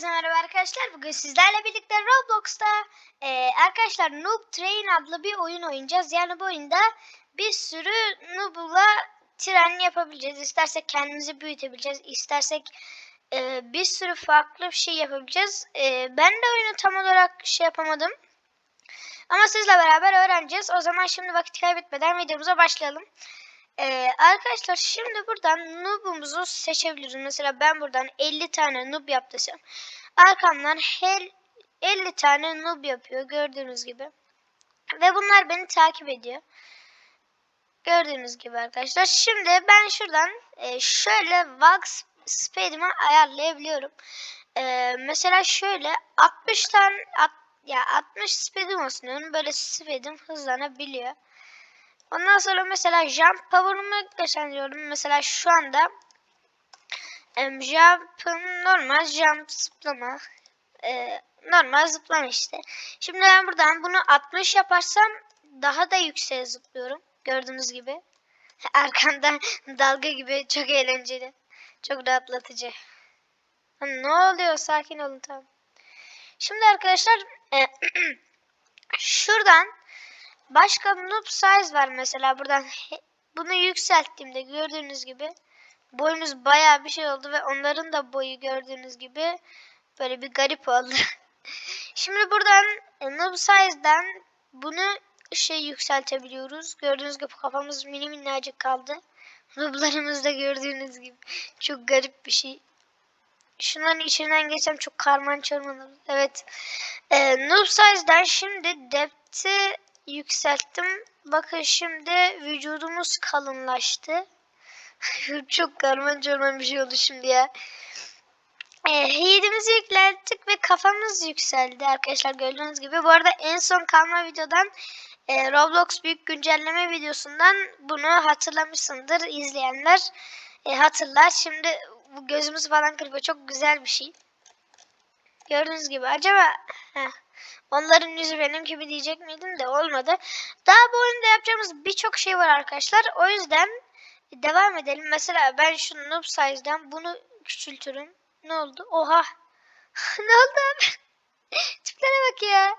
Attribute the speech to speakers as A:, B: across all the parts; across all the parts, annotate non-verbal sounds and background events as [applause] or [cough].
A: Herkese merhaba arkadaşlar. Bugün sizlerle birlikte Roblox'ta e, arkadaşlar Noob Train adlı bir oyun oynayacağız. Yani bu oyunda bir sürü Noob'la tren yapabileceğiz. İstersek kendimizi büyütebileceğiz. İstersek e, bir sürü farklı bir şey yapabileceğiz. E, ben de oyunu tam olarak şey yapamadım. Ama sizle beraber öğreneceğiz. O zaman şimdi vakit kaybetmeden videomuza başlayalım. Ee, arkadaşlar şimdi buradan noob'umuzu seçebiliriz. Mesela ben buradan 50 tane noob yap. Arkamdan her 50 tane noob yapıyor gördüğünüz gibi. Ve bunlar beni takip ediyor. Gördüğünüz gibi arkadaşlar. Şimdi ben şuradan e, şöyle Wax Speed'imi ayarlayabiliyorum. E, mesela şöyle 60 tane ya 60 speed'im olsun diyorum. Böyle speed'im hızlanabiliyor. Ondan sonra mesela jump power'ımı gösteriyorum. Mesela şu anda em, jump'ım normal jump zıplama. E, normal zıplama işte. Şimdi ben buradan bunu 60 yaparsam daha da yükseğe zıplıyorum. Gördüğünüz gibi. [laughs] Arkamda dalga gibi çok eğlenceli. Çok rahatlatıcı. Ha, Ne oluyor? Sakin olun tamam. Şimdi arkadaşlar e, [clears throat] şuradan Başka noob size var mesela buradan bunu yükselttiğimde gördüğünüz gibi boyumuz bayağı bir şey oldu ve onların da boyu gördüğünüz gibi böyle bir garip oldu. [laughs] Şimdi buradan e, noob size'dan bunu şey yükseltebiliyoruz. Gördüğünüz gibi kafamız mini minnacık kaldı. Nooblarımız da gördüğünüz gibi çok garip bir şey. Şunların içinden geçsem çok karman çorman olur. Evet. Ee, noob size'dan şimdi depth'i yükselttim. Bakın şimdi vücudumuz kalınlaştı. [laughs] Çok karman çorman bir şey oldu şimdi ya. E, heat'imizi yükselttik ve kafamız yükseldi arkadaşlar gördüğünüz gibi. Bu arada en son kalma videodan e, Roblox büyük güncelleme videosundan bunu hatırlamışsındır izleyenler. E, hatırlar. Şimdi bu gözümüz falan kırpıyor. Çok güzel bir şey. Gördüğünüz gibi. Acaba heh, onların yüzü benim gibi diyecek miydim de olmadı. Daha bu oyunda yapacağımız birçok şey var arkadaşlar. O yüzden devam edelim. Mesela ben şu noob size'dan bunu küçültürüm. Ne oldu? Oha. [laughs] ne oldu abi? [laughs] Tiplere bak ya.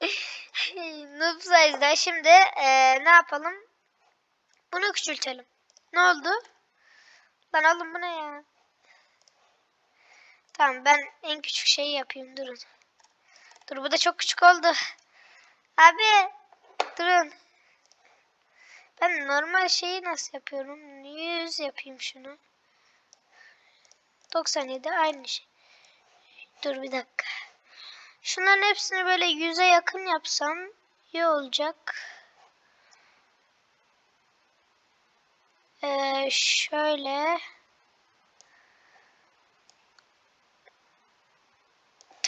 A: [laughs] noob size'dan şimdi ee, ne yapalım? Bunu küçültelim. Ne oldu? Lan oğlum bu ne ya? Tamam ben en küçük şeyi yapayım durun. Dur bu da çok küçük oldu. Abi durun. Ben normal şeyi nasıl yapıyorum? 100 yapayım şunu. 97 aynı şey. Dur bir dakika. Şunların hepsini böyle 100'e yakın yapsam iyi olacak. Ee, şöyle.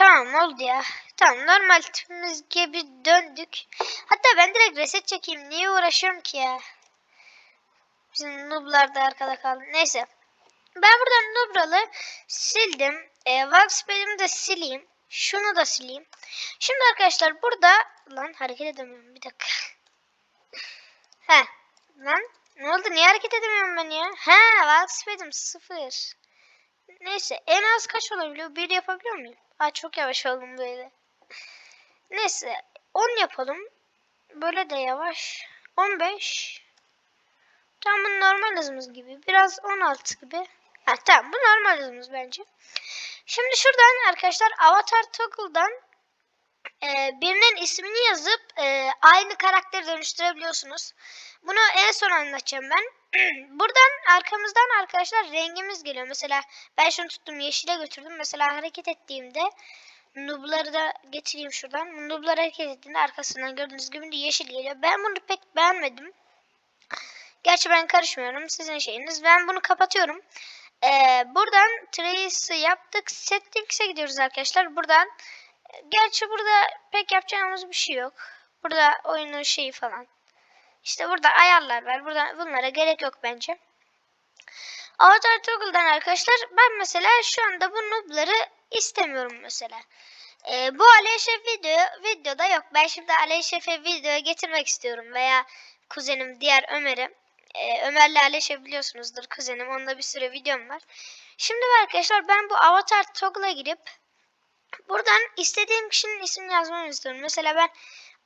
A: Tamam oldu ya. Tamam normal tipimiz gibi döndük. Hatta ben direkt reset çekeyim. Niye uğraşıyorum ki ya? Bizim nooblar da arkada kaldı. Neyse. Ben buradan noobralı sildim. E, Workspace'imi de sileyim. Şunu da sileyim. Şimdi arkadaşlar burada... Lan hareket edemiyorum. Bir dakika. [laughs] He. Lan ne oldu? Niye hareket edemiyorum ben ya? He Workspace'im sıfır. Neyse en az kaç olabiliyor? Bir yapabiliyor muyum? Aa çok yavaş oldum böyle. Neyse 10 yapalım. Böyle de yavaş. 15. Tam bu normal hızımız gibi. Biraz 16 gibi. Ha, tamam bu normal hızımız bence. Şimdi şuradan arkadaşlar Avatar Toggle'dan e, birinin ismini yazıp e, aynı karakteri dönüştürebiliyorsunuz. Bunu en son anlatacağım ben. [clears throat] Buradan arkamızdan arkadaşlar rengimiz geliyor. Mesela ben şunu tuttum yeşile götürdüm. Mesela hareket ettiğimde nubları da getireyim şuradan. Nublar hareket ettiğinde arkasından gördüğünüz gibi yeşil geliyor. Ben bunu pek beğenmedim. Gerçi ben karışmıyorum. Sizin şeyiniz. Ben bunu kapatıyorum. Ee, buradan trace'ı yaptık. Settings'e gidiyoruz arkadaşlar. Buradan gerçi burada pek yapacağımız bir şey yok. Burada oyunun şeyi falan. İşte burada ayarlar var. Burada bunlara gerek yok bence. Avatar Toggle'dan arkadaşlar ben mesela şu anda bu noob'ları istemiyorum mesela. Ee, bu Aleyşef video videoda yok. Ben şimdi Aleyşef'e video getirmek istiyorum veya kuzenim diğer Ömer'i. Ee, Ömer'le Aleş'e biliyorsunuzdur kuzenim. Onda bir sürü videom var. Şimdi arkadaşlar ben bu avatar toggle'a girip buradan istediğim kişinin ismini yazmamı istiyorum. Mesela ben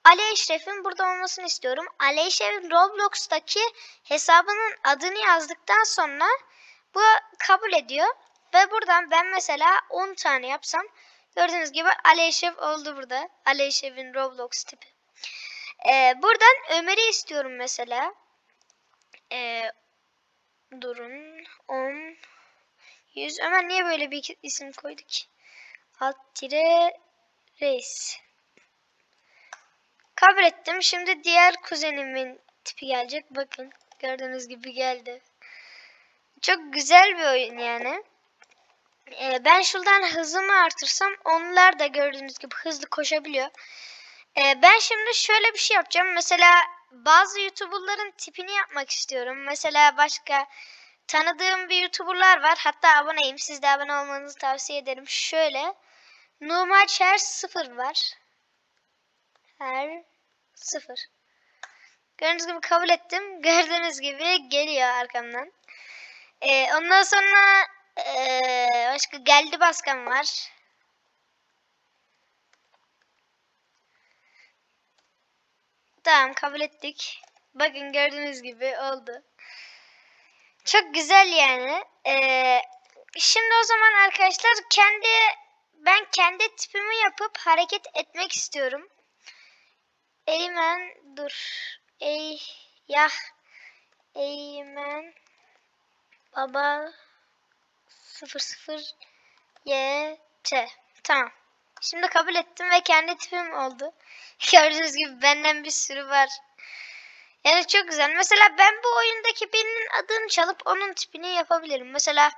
A: Ali Eşref'in burada olmasını istiyorum. Ali Eşref'in Roblox'taki hesabının adını yazdıktan sonra bu kabul ediyor. Ve buradan ben mesela 10 tane yapsam gördüğünüz gibi Ali Eşref oldu burada. Ali Eşref'in Roblox tipi. Ee, buradan Ömer'i istiyorum mesela. Ee, durun. 10 100. Ömer niye böyle bir isim koydu ki? Alt tire reis. Kabul ettim. Şimdi diğer kuzenimin tipi gelecek. Bakın gördüğünüz gibi geldi. Çok güzel bir oyun yani. Ee, ben şuradan hızımı artırsam onlar da gördüğünüz gibi hızlı koşabiliyor. Ee, ben şimdi şöyle bir şey yapacağım. Mesela bazı YouTuber'ların tipini yapmak istiyorum. Mesela başka tanıdığım bir YouTuber'lar var. Hatta aboneyim. Siz de abone olmanızı tavsiye ederim. Şöyle. Numaç her sıfır var. Her sıfır. Gördüğünüz gibi kabul ettim. [laughs] Gördüğünüz gibi geliyor arkamdan. Ee, ondan sonra ee, başka geldi baskan var. Tamam kabul ettik. Bakın gördüğünüz gibi oldu. Çok güzel yani. Ee, şimdi o zaman arkadaşlar kendi ben kendi tipimi yapıp hareket etmek istiyorum. Eymen dur. Ey yah. Eymen baba 00 y t. Tamam. Şimdi kabul ettim ve kendi tipim oldu. [laughs] Gördüğünüz gibi benden bir sürü var. Yani çok güzel. Mesela ben bu oyundaki birinin adını çalıp onun tipini yapabilirim. Mesela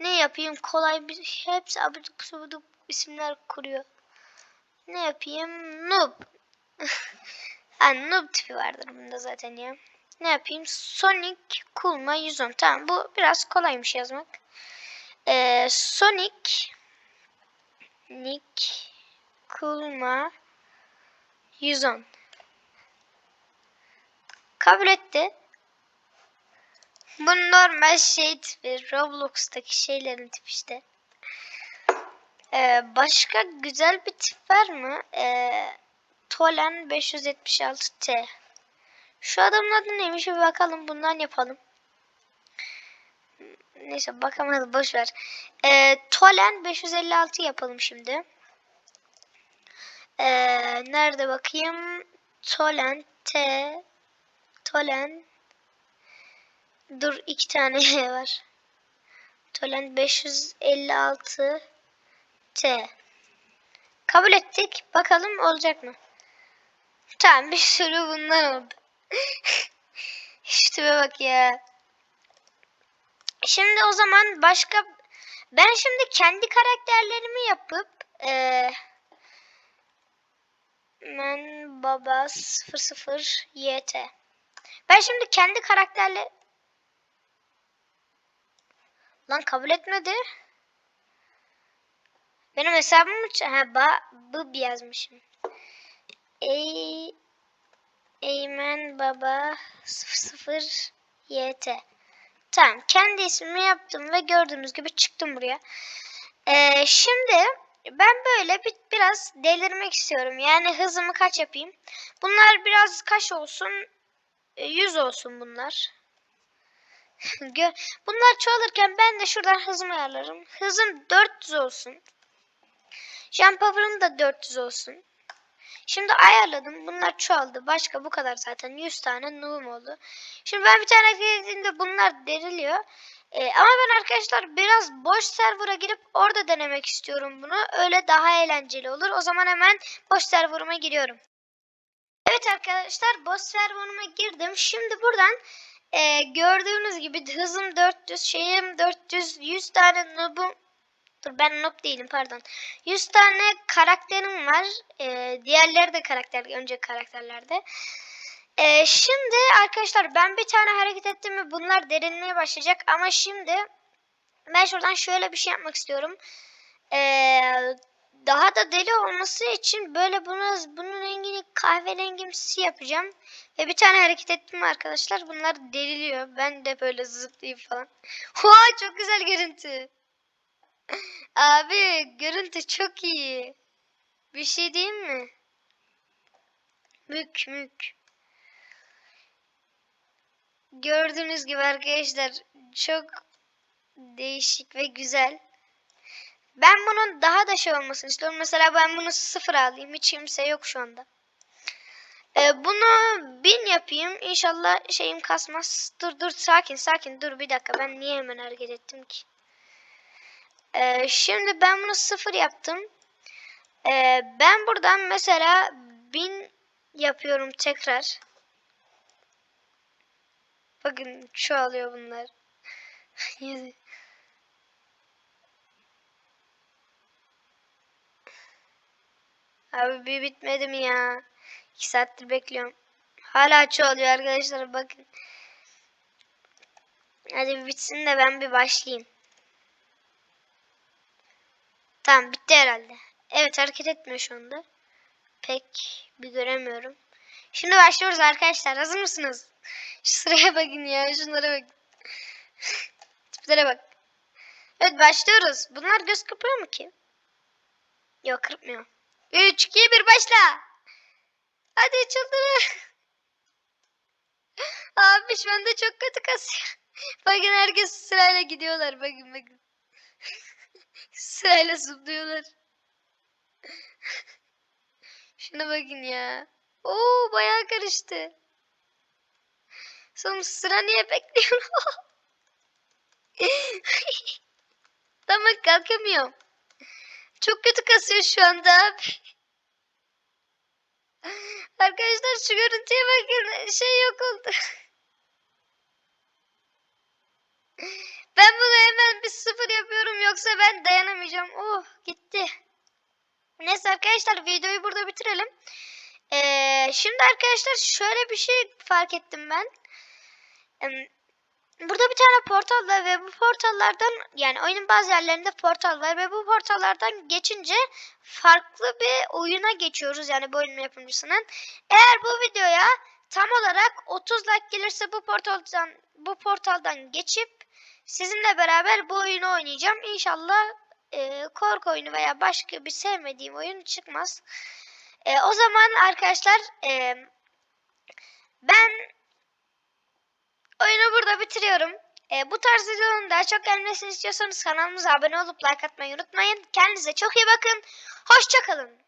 A: ne yapayım? Kolay bir hepsi abuduk subuduk isimler kuruyor. Ne yapayım? Noob. [laughs] yani noob tipi vardır bunda zaten ya. Ne yapayım? Sonic Kulma 110. Tamam bu biraz kolaymış yazmak. Ee, Sonic Nick Kulma 110 kabul etti. Bu normal şey tipi. Roblox'taki şeylerin tipi işte. Ee, başka güzel bir tip var mı? Ee, Tolen 576T. Şu adamın adı neymiş bir bakalım. Bundan yapalım. Neyse bakamadım boş ver. Ee, Tolen 556 yapalım şimdi. Ee, nerede bakayım? Tolen T Tolen Dur iki tane [laughs] var. Tolen 556 T. Kabul ettik. Bakalım olacak mı? Tamam bir sürü bundan oldu. [laughs] İşte bak ya. Şimdi o zaman başka ben şimdi kendi karakterlerimi yapıp e, ben baba 00 YT. Ben şimdi kendi karakterle Lan kabul etmedi. Benim hesabım mı? Ha ba bıb yazmışım. Ey Eymen baba 00 YT. Tamam. Kendi ismimi yaptım ve gördüğünüz gibi çıktım buraya. Ee, şimdi ben böyle bir, biraz delirmek istiyorum. Yani hızımı kaç yapayım? Bunlar biraz kaç olsun? 100 olsun bunlar. [laughs] bunlar çoğalırken ben de şuradan hızımı ayarlarım. Hızım 400 olsun. Jump power'ım da 400 olsun. Şimdi ayarladım. Bunlar çoğaldı. Başka bu kadar zaten. 100 tane noob'um oldu. Şimdi ben bir tane girdiğimde bunlar deriliyor. Ee, ama ben arkadaşlar biraz boş server'a girip orada denemek istiyorum bunu. Öyle daha eğlenceli olur. O zaman hemen boş server'ıma giriyorum. Evet arkadaşlar boş server'ıma girdim. Şimdi buradan e, gördüğünüz gibi hızım 400, şeyim 400, 100 tane noob'um Dur ben noob değilim pardon. 100 tane karakterim var. Ee, diğerleri de karakter, önce karakterlerde. Ee, şimdi arkadaşlar ben bir tane hareket ettim mi bunlar derinliğe başlayacak. Ama şimdi ben şuradan şöyle bir şey yapmak istiyorum. Ee, daha da deli olması için böyle bunu bunun rengini kahverengimsi yapacağım. Ve bir tane hareket ettim arkadaşlar. Bunlar deliliyor. Ben de böyle zıplayayım falan. [laughs] Oha çok güzel görüntü. Abi görüntü çok iyi. Bir şey diyeyim mi? Mük mük. Gördüğünüz gibi arkadaşlar çok değişik ve güzel. Ben bunun daha da şey olmasını istiyorum. Mesela ben bunu sıfır alayım. Hiç kimse yok şu anda. Ee, bunu bin yapayım. İnşallah şeyim kasmaz. Dur dur sakin sakin dur bir dakika. Ben niye hemen hareket ettim ki? Ee, şimdi ben bunu sıfır yaptım. Ee, ben buradan mesela bin yapıyorum tekrar. Bakın çoğalıyor bunlar. [laughs] Abi bir bitmedi mi ya? 2 saattir bekliyorum. Hala çoğalıyor arkadaşlar bakın. Hadi bitsin de ben bir başlayayım. Tamam bitti herhalde. Evet hareket etmiyor şu anda. Pek bir göremiyorum. Şimdi başlıyoruz arkadaşlar. Hazır mısınız? Şu sıraya bakın ya. Şunlara bak. [laughs] Tiplere bak. Evet başlıyoruz. Bunlar göz kırpıyor mu ki? Yok kırpmıyor. 3, 2, 1 başla. Hadi çıldır. [laughs] Abi şu anda çok kötü kasıyor. [laughs] Bakın herkes sırayla gidiyorlar. Bakın bakın. Sırayla zıplıyorlar. [laughs] Şuna bakın ya. Oo bayağı karıştı. Son sıra niye bekliyorum? [laughs] tamam kalkamıyorum. Çok kötü kasıyor şu anda abi. [laughs] Arkadaşlar şu görüntüye bakın. Şey yok oldu. Ben bunu hemen bir sıfır yapıyorum yoksa ben dayanamayacağım. Oh gitti. Neyse arkadaşlar videoyu burada bitirelim. Ee, şimdi arkadaşlar şöyle bir şey fark ettim ben. Burada bir tane portal var ve bu portallardan yani oyunun bazı yerlerinde portal var ve bu portallardan geçince farklı bir oyuna geçiyoruz yani bu oyunun yapımcısının. Eğer bu videoya tam olarak 30 like gelirse bu portaldan bu portaldan geçip sizinle beraber bu oyunu oynayacağım. İnşallah e, korku oyunu veya başka bir sevmediğim oyun çıkmaz. E, o zaman arkadaşlar e, ben oyunu burada bitiriyorum. E, bu tarz videoların daha çok gelmesini istiyorsanız kanalımıza abone olup like atmayı unutmayın. Kendinize çok iyi bakın. Hoşçakalın.